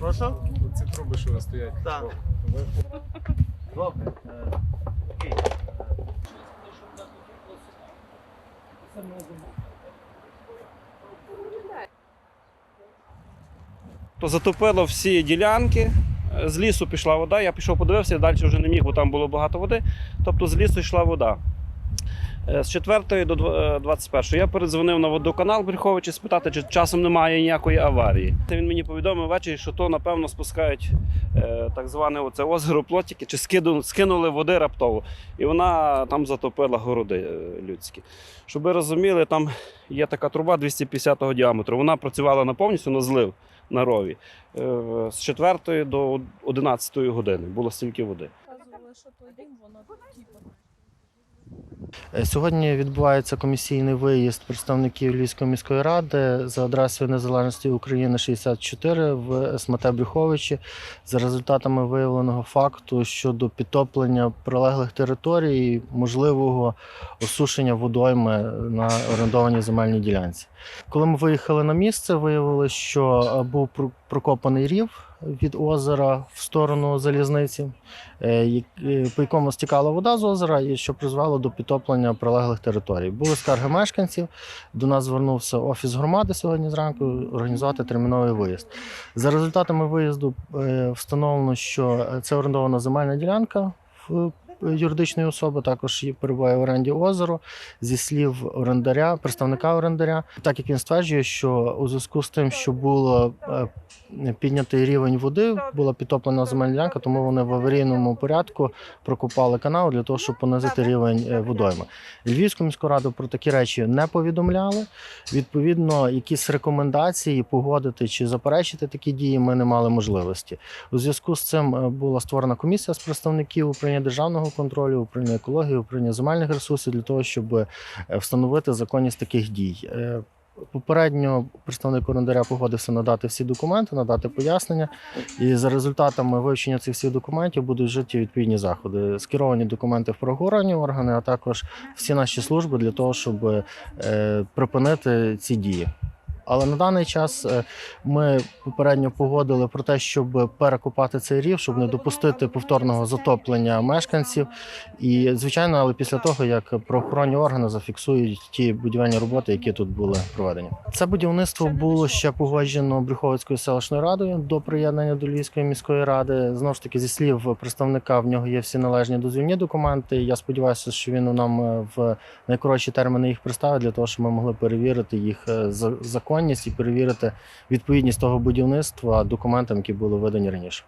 Прошу? Ці труби, що стоять. Так. Добре. окей. То затопило всі ділянки. З лісу пішла вода. Я пішов подивився, далі вже не міг, бо там було багато води. Тобто з лісу йшла вода. Е, З 4 до дв- е, 21 я передзвонив на водоканал Брюховичі спитати, чи часом немає ніякої аварії. Він мені повідомив ввечері, що то напевно спускають е, так зване оце озеро плотики, чи скинули води раптово. І вона там затопила городи людські. Щоб ви розуміли, там є така труба 250 діаметру. Вона працювала на повністю на злив на рові. З 4 до 11 години було стільки води. Казували, що той дим, воно типу. Е, Сьогодні відбувається комісійний виїзд представників Львівської міської ради за адресою Незалежності України 64 в СМТ Брюховичі за результатами виявленого факту щодо підтоплення прилеглих територій, і можливого осушення водойми на орендованій земельній ділянці. Коли ми виїхали на місце, виявилося, що е, був про- прокопаний рів від озера в сторону залізниці е, е, по якому стікала вода з озера, і що призвело до підтоплення прилеглих територій. Були скарги мешканців. До нас звернувся офіс громади сьогодні зранку організувати терміновий виїзд. За результатами виїзду е, встановлено, що це орендована земельна ділянка. Юридичної особи також перебуває в оренді озеро зі слів орендаря, представника орендаря, так як він стверджує, що у зв'язку з тим, що було е, піднятий рівень води, була підтоплена земельна тому вони в аварійному порядку прокопали канал для того, щоб понизити рівень е, водойми. Львівську міську раду про такі речі не повідомляли. Відповідно, якісь рекомендації погодити чи заперечити такі дії ми не мали можливості. У зв'язку з цим е, була створена комісія з представників управління державного контролю, управління екології, управління земельних ресурсів для того, щоб е, встановити законність таких дій. Е, Попередньо представник орендаря погодився надати всі документи, надати пояснення. І за результатами вивчення цих всіх документів будуть вжиті відповідні заходи. Скеровані документи в правоохоронні органи, а також всі наші служби для того, щоб е, припинити ці дії. Але на даний час е, ми попередньо погодили про те, щоб перекопати цей рів, щоб не допустити повторного затоплення мешканців. І звичайно, але після того як правоохоронні органи зафіксують ті будівельні роботи, які тут були проведені. Це будівництво було ще погоджено Брюховицькою селищною радою до приєднання до Львівської міської ради. Знову ж таки, зі слів представника, в нього є всі належні дозвільні документи. Я сподіваюся, що він нам е, в найкоротші терміни їх представить для того, щоб ми могли перевірити їх е, за- законність і перевірити відповідність того будівництва документам, які були видані раніше.